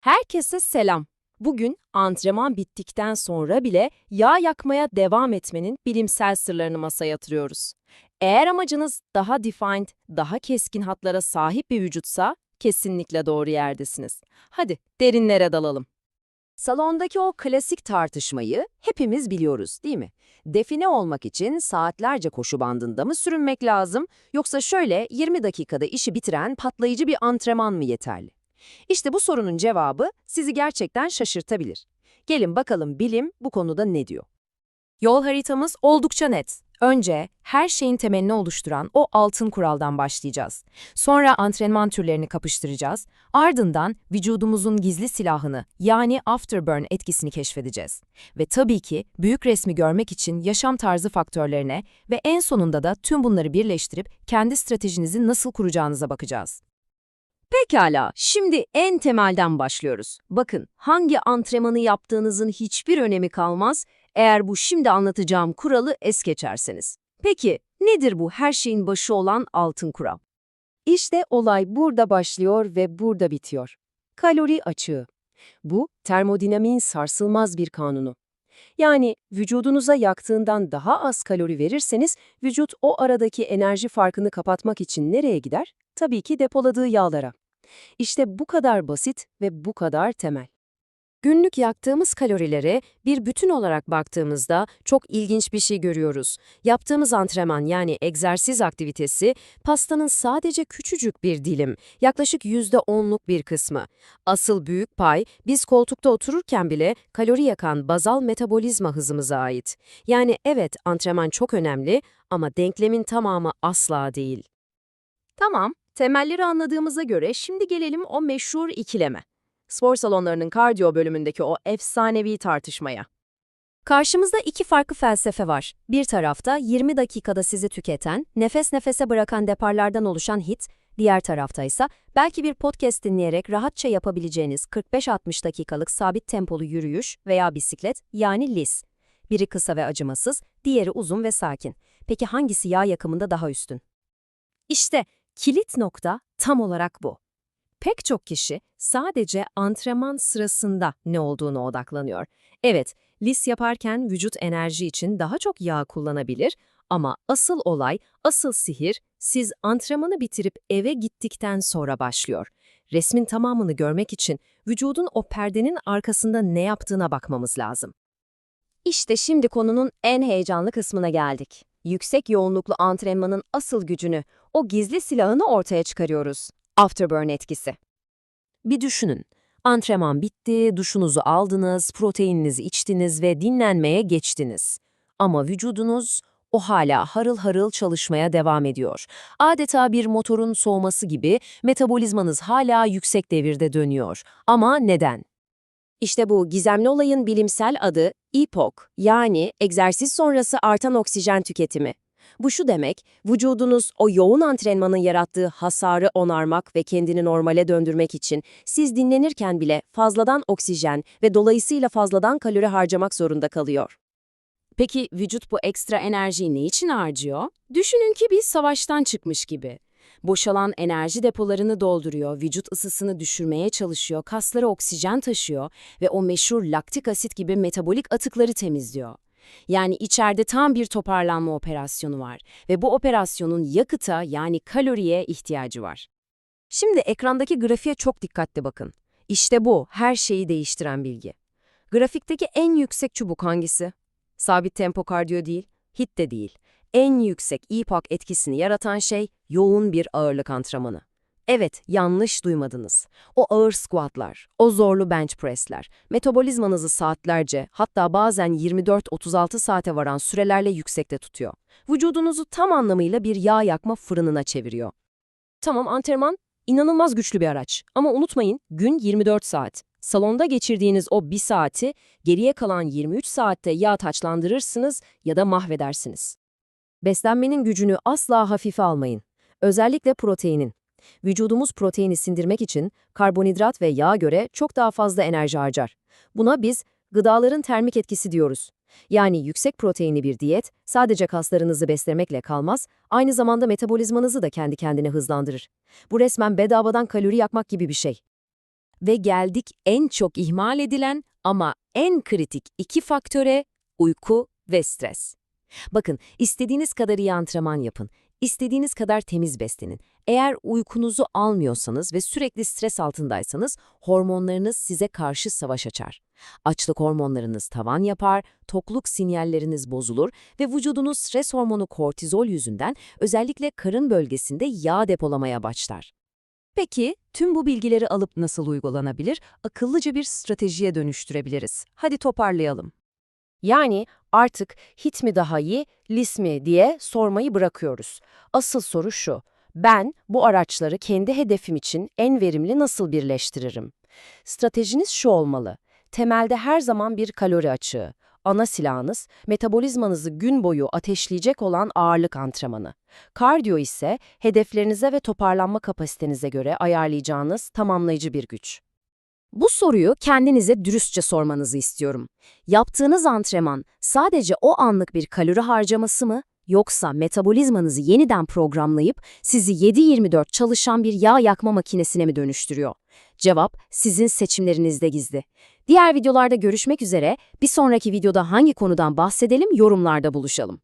Herkese selam. Bugün antrenman bittikten sonra bile yağ yakmaya devam etmenin bilimsel sırlarını masaya yatırıyoruz. Eğer amacınız daha defined, daha keskin hatlara sahip bir vücutsa kesinlikle doğru yerdesiniz. Hadi derinlere dalalım. Salondaki o klasik tartışmayı hepimiz biliyoruz değil mi? Define olmak için saatlerce koşu bandında mı sürünmek lazım yoksa şöyle 20 dakikada işi bitiren patlayıcı bir antrenman mı yeterli? İşte bu sorunun cevabı sizi gerçekten şaşırtabilir. Gelin bakalım bilim bu konuda ne diyor? Yol haritamız oldukça net. Önce her şeyin temelini oluşturan o altın kuraldan başlayacağız. Sonra antrenman türlerini kapıştıracağız. Ardından vücudumuzun gizli silahını yani afterburn etkisini keşfedeceğiz. Ve tabii ki büyük resmi görmek için yaşam tarzı faktörlerine ve en sonunda da tüm bunları birleştirip kendi stratejinizi nasıl kuracağınıza bakacağız. Pekala, şimdi en temelden başlıyoruz. Bakın, hangi antrenmanı yaptığınızın hiçbir önemi kalmaz eğer bu şimdi anlatacağım kuralı es geçerseniz. Peki, nedir bu her şeyin başı olan altın kural? İşte olay burada başlıyor ve burada bitiyor. Kalori açığı. Bu, termodinamiğin sarsılmaz bir kanunu. Yani vücudunuza yaktığından daha az kalori verirseniz, vücut o aradaki enerji farkını kapatmak için nereye gider? Tabii ki depoladığı yağlara. İşte bu kadar basit ve bu kadar temel. Günlük yaktığımız kalorileri bir bütün olarak baktığımızda çok ilginç bir şey görüyoruz. Yaptığımız antrenman yani egzersiz aktivitesi pastanın sadece küçücük bir dilim, yaklaşık %10'luk bir kısmı. Asıl büyük pay biz koltukta otururken bile kalori yakan bazal metabolizma hızımıza ait. Yani evet antrenman çok önemli ama denklemin tamamı asla değil. Tamam, temelleri anladığımıza göre şimdi gelelim o meşhur ikileme. Spor salonlarının kardiyo bölümündeki o efsanevi tartışmaya. Karşımızda iki farklı felsefe var. Bir tarafta 20 dakikada sizi tüketen, nefes nefese bırakan deparlardan oluşan hit, diğer tarafta ise belki bir podcast dinleyerek rahatça yapabileceğiniz 45-60 dakikalık sabit tempolu yürüyüş veya bisiklet yani LIS. Biri kısa ve acımasız, diğeri uzun ve sakin. Peki hangisi yağ yakımında daha üstün? İşte kilit nokta tam olarak bu. Pek çok kişi sadece antrenman sırasında ne olduğunu odaklanıyor. Evet, lis yaparken vücut enerji için daha çok yağ kullanabilir ama asıl olay, asıl sihir siz antrenmanı bitirip eve gittikten sonra başlıyor. Resmin tamamını görmek için vücudun o perdenin arkasında ne yaptığına bakmamız lazım. İşte şimdi konunun en heyecanlı kısmına geldik. Yüksek yoğunluklu antrenmanın asıl gücünü, o gizli silahını ortaya çıkarıyoruz. Afterburn etkisi. Bir düşünün. Antrenman bitti, duşunuzu aldınız, proteininizi içtiniz ve dinlenmeye geçtiniz. Ama vücudunuz o hala harıl harıl çalışmaya devam ediyor. Adeta bir motorun soğuması gibi metabolizmanız hala yüksek devirde dönüyor. Ama neden? İşte bu gizemli olayın bilimsel adı EPOC yani egzersiz sonrası artan oksijen tüketimi. Bu şu demek, vücudunuz o yoğun antrenmanın yarattığı hasarı onarmak ve kendini normale döndürmek için siz dinlenirken bile fazladan oksijen ve dolayısıyla fazladan kalori harcamak zorunda kalıyor. Peki vücut bu ekstra enerjiyi ne için harcıyor? Düşünün ki bir savaştan çıkmış gibi. Boşalan enerji depolarını dolduruyor, vücut ısısını düşürmeye çalışıyor, kaslara oksijen taşıyor ve o meşhur laktik asit gibi metabolik atıkları temizliyor. Yani içeride tam bir toparlanma operasyonu var ve bu operasyonun yakıta yani kaloriye ihtiyacı var. Şimdi ekrandaki grafiğe çok dikkatli bakın. İşte bu her şeyi değiştiren bilgi. Grafikteki en yüksek çubuk hangisi? Sabit tempo kardiyo değil, hit de değil. En yüksek EPOC etkisini yaratan şey yoğun bir ağırlık antrenmanı. Evet, yanlış duymadınız. O ağır squatlar, o zorlu bench pressler, metabolizmanızı saatlerce, hatta bazen 24-36 saate varan sürelerle yüksekte tutuyor. Vücudunuzu tam anlamıyla bir yağ yakma fırınına çeviriyor. Tamam, antrenman inanılmaz güçlü bir araç ama unutmayın, gün 24 saat. Salonda geçirdiğiniz o bir saati geriye kalan 23 saatte ya taçlandırırsınız ya da mahvedersiniz. Beslenmenin gücünü asla hafife almayın. Özellikle proteinin. Vücudumuz proteini sindirmek için karbonhidrat ve yağ göre çok daha fazla enerji harcar. Buna biz gıdaların termik etkisi diyoruz. Yani yüksek proteinli bir diyet sadece kaslarınızı beslemekle kalmaz, aynı zamanda metabolizmanızı da kendi kendine hızlandırır. Bu resmen bedavadan kalori yakmak gibi bir şey. Ve geldik en çok ihmal edilen ama en kritik iki faktöre uyku ve stres. Bakın, istediğiniz kadar iyi antrenman yapın, istediğiniz kadar temiz beslenin. Eğer uykunuzu almıyorsanız ve sürekli stres altındaysanız hormonlarınız size karşı savaş açar. Açlık hormonlarınız tavan yapar, tokluk sinyalleriniz bozulur ve vücudunuz stres hormonu kortizol yüzünden özellikle karın bölgesinde yağ depolamaya başlar. Peki, tüm bu bilgileri alıp nasıl uygulanabilir, akıllıca bir stratejiye dönüştürebiliriz? Hadi toparlayalım. Yani artık hit mi daha iyi, lis mi diye sormayı bırakıyoruz. Asıl soru şu, ben bu araçları kendi hedefim için en verimli nasıl birleştiririm? Stratejiniz şu olmalı, temelde her zaman bir kalori açığı. Ana silahınız, metabolizmanızı gün boyu ateşleyecek olan ağırlık antrenmanı. Kardiyo ise hedeflerinize ve toparlanma kapasitenize göre ayarlayacağınız tamamlayıcı bir güç. Bu soruyu kendinize dürüstçe sormanızı istiyorum. Yaptığınız antrenman sadece o anlık bir kalori harcaması mı, yoksa metabolizmanızı yeniden programlayıp sizi 7-24 çalışan bir yağ yakma makinesine mi dönüştürüyor? Cevap sizin seçimlerinizde gizli. Diğer videolarda görüşmek üzere, bir sonraki videoda hangi konudan bahsedelim yorumlarda buluşalım.